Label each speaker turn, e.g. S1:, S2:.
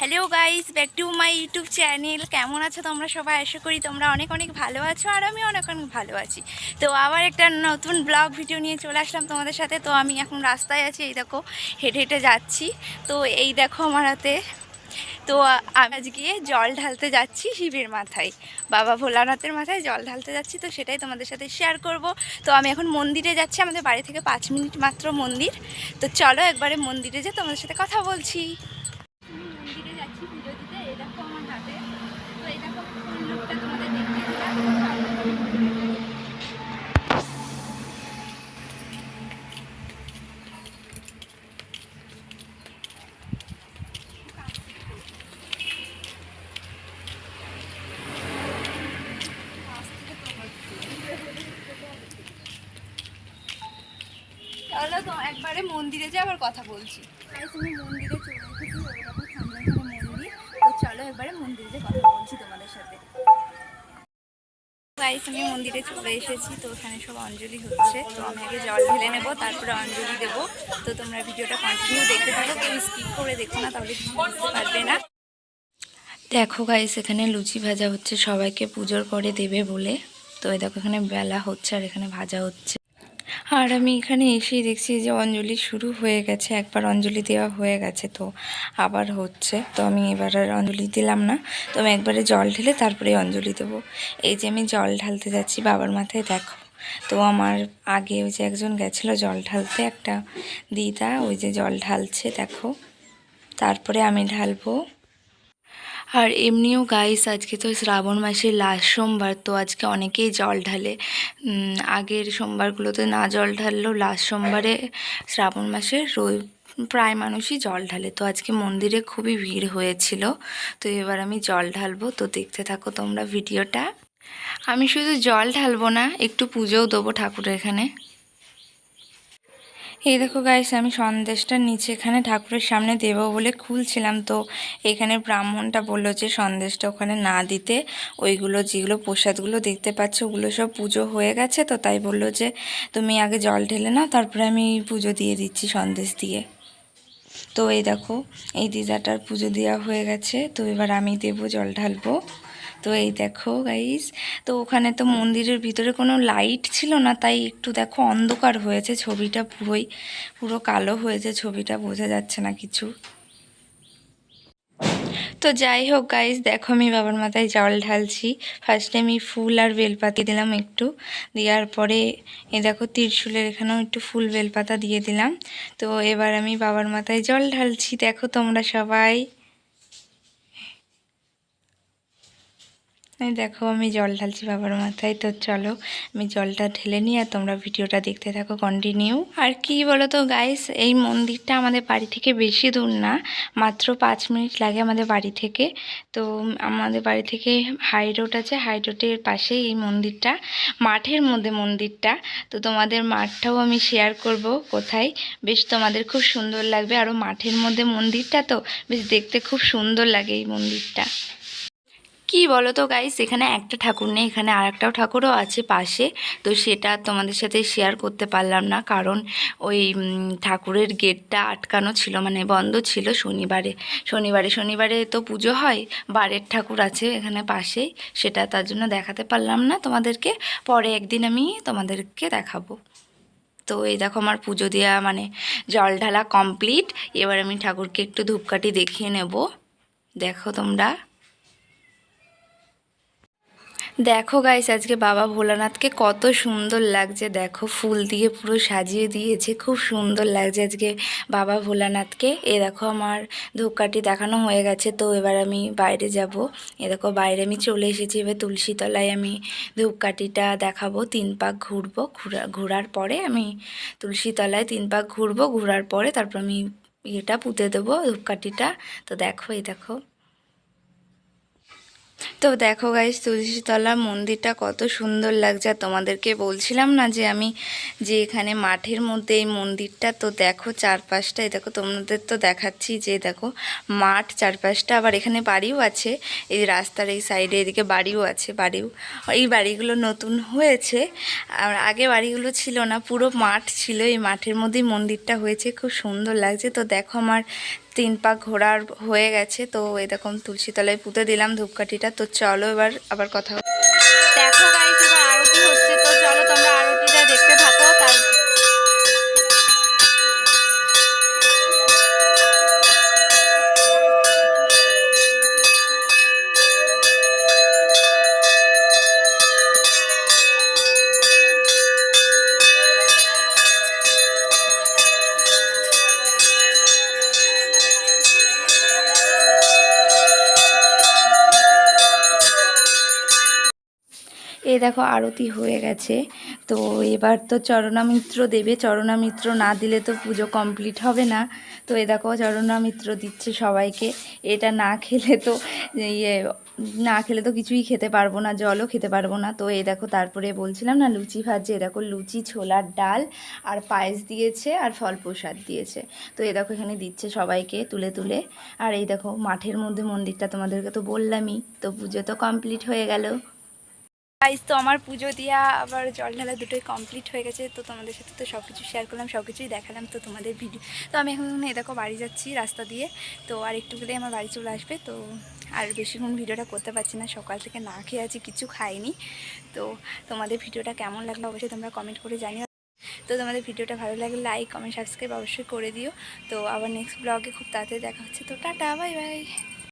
S1: Hello guys back to my YouTube channel কেমন আছো তোমরা সবাই? আশা করি তোমরা অনেক অনেক ভালো আছো আর আমি অনেক অনেক ভালো আছি। তো আবার একটা নতুন ব্লগ ভিডিও নিয়ে চলে আসলাম তোমাদের সাথে। তো আমি এখন রাস্তায় আছি, এই দেখো, হেঁটে হেঁটে যাচ্ছি। তো এই দেখো আমার হাতে। তো আমি আজকে জল ঢালতে যাচ্ছি শিবের মাথায়। বাবা ভোলানাথের মাথায় জল ঢালতে যাচ্ছি, তো সেটাই তোমাদের সাথে শেয়ার করব। তো আমি এখন মন্দিরে যাচ্ছি, আমাদের বাড়ি থেকে পাঁচ মিনিট মাত্র মন্দির। তো চলো একবারে মন্দিরে যে তোমাদের সাথে কথা বলছি মন্দিরে যাচ্ছি পুজো দিতে এই দেখো আমার হাতে তো এই দেখো ফুল লুকটা তোমাদের দেখিয়ে দিলাম চলো তো একবারে মন্দিরে যে আবার কথা বলছি। আমি মন্দিরে চলে এসেছি সামনে মন্দির। তো চলো একবারে মন্দিরে যে কথা বলছি তোমাদের সাথে। গাইস আমি মন্দিরে চলে এসেছি তো ওখানে সব অঞ্জলি হচ্ছে। তো আমি আগে জল ঢেলে নেব তারপরে অঞ্জলি দেবো। তো তোমরা ভিডিওটা কন্টিনিউ দেখতে থাকো কেউ স্কিপ করে দেখো না তাহলে বুঝতে পারবে না। দেখো গাইস এখানে লুচি ভাজা হচ্ছে সবাইকে পুজোর পরে দেবে বলে। তো এই দেখো এখানে বেলা হচ্ছে আর এখানে ভাজা হচ্ছে। আর আমি এখানে এসেই দেখছি যে অঞ্জলি শুরু হয়ে গেছে, একবার অঞ্জলি দেওয়া হয়ে গেছে তো আবার হচ্ছে। তো আমি এবার আর অঞ্জলি দিলাম না। তো আমি একবারে জল ঢেলে তারপরে অঞ্জলি দেবো। এই যে আমি জল ঢালতে যাচ্ছি, বাবার মাথায় দেখো। তো আমার আগে ওই যে একজন গেছিল জল ঢালতে, একটা দিদা ওই যে জল ঢালছে, দেখো। তারপরে আমি ঢালবো আর এমনিও গাইস আজকে তো শ্রাবণ মাসের লাস্ট সোমবার, তো আজকে অনেকেই জল ঢালে। আগের সোমবারগুলোতে না জল ঢাললেও লাস্ট সোমবারে শ্রাবণ মাসের রোজ প্রায় মানুষই জল ঢালে। তো আজকে মন্দিরে খুবই ভিড় হয়েছিল, তো এবার আমি জল ঢালবো। তো দেখতে থাকো তোমরা ভিডিওটা আমি শুধু জল ঢালবো না, একটু পুজোও দেবো ঠাকুরের এখানে। এই দেখো গাইস আমি সন্দেশটা নিচে এখানে ঠাকুরের সামনে দেবো বলে খুলছিলাম। তো এখানে ব্রাহ্মণটা বলল যে, সন্দেশটা ওখানে না দিতে ওইগুলো যেগুলো প্রসাদগুলো দেখতে পাচ্ছ, ওগুলো সব পুজো হয়ে গেছে তো তাই বলল যে, তুমি আগে জল ঢেলে নাও, তারপরে আমি পুজো দিয়ে দিচ্ছি সন্দেশ দিয়ে। তো এই দেখো, এই দিদাটার পুজো দেওয়া হয়ে গেছে। তো এবার আমি দেবো জল ঢালবো। তো এই দেখো গাইস তো ওখানে তো মন্দিরের ভিতরে কোনো লাইট ছিল না, তাই একটু দেখো অন্ধকার হয়েছে, ছবিটা পুরোই পুরো কালো হয়েছে, ছবিটা বোঝা যাচ্ছে না কিছু। তো যাই হোক গাইস দেখো আমি বাবার মাথায় জল ঢালছি। ফার্স্টে আমি ফুল আর বেলপাতি দিলাম একটু, দেওয়ার পরে এ দেখো ত্রিশুলের এখানেও একটু ফুল বেলপাতা দিয়ে দিলাম। তো এবার আমি বাবার মাথায় জল ঢালছি, দেখো তোমরা সবাই। এই দেখো, আমি জল ঢালছি বাবার মাথায়। তো চলো, আমি জলটা ঢেলে নিই আর তোমরা ভিডিওটা দেখতে থাকো কন্টিনিউ আর কি বলো তো গাইস এই মন্দিরটা আমাদের বাড়ি থেকে বেশি দূর না, মাত্র পাঁচ মিনিট লাগে আমাদের বাড়ি থেকে। তো আমাদের বাড়ি থেকে হাই রোড আছে হাই রোডের পাশেই এই মন্দিরটা, মাঠের মধ্যে মন্দিরটা। তো তোমাদের মাঠটাও আমি শেয়ার করব কোথায়। বেশ তোমাদের খুব সুন্দর লাগবে আরও মাঠের মধ্যে মন্দিরটা তো, বেশ দেখতে খুব সুন্দর লাগে এই মন্দিরটা। কি বলো তো গাইস এখানে একটা ঠাকুর নেই, এখানে আর একটাও ঠাকুরও আছে পাশে। তো সেটা তোমাদের সাথে শেয়ার করতে পারলাম না, কারণ ওই ঠাকুরের গেটটা আটকানো ছিল মানে বন্ধ ছিল শনিবারে। শনিবারে শনিবারে তো পুজো হয়, বারের ঠাকুর আছে এখানে পাশেই সেটা তার জন্য দেখাতে পারলাম না তোমাদেরকে। পরে একদিন আমি তোমাদেরকে দেখাবো। তো এই দেখো আমার পুজো দেওয়া মানে জল ঢালা কমপ্লিট এবার আমি ঠাকুরকে একটু ধূপকাঠি দেখিয়ে নেব। দেখো তোমরা। দেখো গাইস আজকে বাবা ভোলানাথকে কত সুন্দর লাগছে। দেখো, ফুল দিয়ে পুরো সাজিয়ে দিয়েছে, খুব সুন্দর লাগছে আজকে বাবা ভোলানাথকে। এ দেখো, আমার ধূপকাঠি দেখানো হয়ে গেছে, তো এবার আমি বাইরে যাব। এ দেখো, বাইরে আমি চলে এসেছি, এবার তুলসীতলায় আমি ধূপকাঠিটা দেখাবো। তিন পাক ঘুরবো, ঘুরা, ঘোরার পরে আমি তুলসীতলায় তিন পাক ঘুরবো, ঘোরার পরে তারপর আমি ইয়েটা পুঁতে দেবো ধূপকাঠিটা। তো দেখো এই দেখো। তো দেখো গাইস তুলসীতলা মন্দিরটা কত সুন্দর লাগছে। তোমাদেরকে বলছিলাম না যে আমি যে এখানে মাঠের মধ্যে এই মন্দিরটা, তো দেখো চারপাশটা, এই দেখো তোমাদের তো দেখাচ্ছি যে দেখো মাঠ চারপাশটা, আবার এখানে বাড়িও আছে, এই রাস্তার এই সাইডে এদিকে বাড়িও আছে, বাড়িও। এই বাড়িগুলো নতুন হয়েছে, আর আগে বাড়িগুলো ছিল না, পুরো মাঠ ছিল, এই মাঠের মধ্যেই মন্দিরটা হয়েছে, খুব সুন্দর লাগছে। তো দেখো আমার তিন পাক ঘোরার হয়ে গেছে, তো এরকম তুলসী তলায় পুঁতে দিলাম ধূপকাঠিটা। তো চলো এবার আবার কথা দেখো এই দেখো আরতি হয়ে গেছে। তো এবার তো চরণামিত্র দেবে। চরণামিত্র না দিলে তো পুজো কমপ্লিট হবে না। তো এ দেখো চরণামিত্র দিচ্ছে সবাইকে। এটা না খেলে তো ইয়ে না খেলে তো কিছুই খেতে পারব না, জলও খেতে পারব না। তো এই দেখো তারপরে বলছিলাম না, লুচি ভাজছে। এ দেখো লুচি, ছোলার ডাল আর পায়েস দিয়েছে আর ফল প্রসাদ দিয়েছে। তো এ দেখো এখানে দিচ্ছে সবাইকে তুলে তুলে। আর এই দেখো মাঠের মধ্যে মন্দিরটা তোমাদেরকে তো বললামই। তো পুজো তো কমপ্লিট হয়ে গেল। গাইজ তো আমার পুজো দিয়া আবার জল ঢালা দুটোই কমপ্লিট হয়ে গেছে। তো তোমাদের সাথে তো সব কিছু শেয়ার করলাম সব কিছুই দেখালাম, তো তোমাদের ভিডিও তো আমি এখন এ দেখো, বাড়ি যাচ্ছি রাস্তা দিয়ে। তো আর একটু গেলেই আমার বাড়ি চলে আসবে। তো আর বেশিক্ষণ ভিডিওটা করতে পারছি না, সকাল থেকে না খেয়ে আছি, কিছু খাইনি। তো তোমাদের ভিডিওটা কেমন লাগল অবশ্যই তোমরা কমেন্ট করে জানিও। তো তোমাদের ভিডিওটা ভালো লাগলে লাইক কমেন্ট সাবস্ক্রাইব অবশ্যই করে দিও। তো আবার নেক্সট ব্লগে খুব তাড়াতাড়ি দেখা হচ্ছে। তো টাটা বাই বাই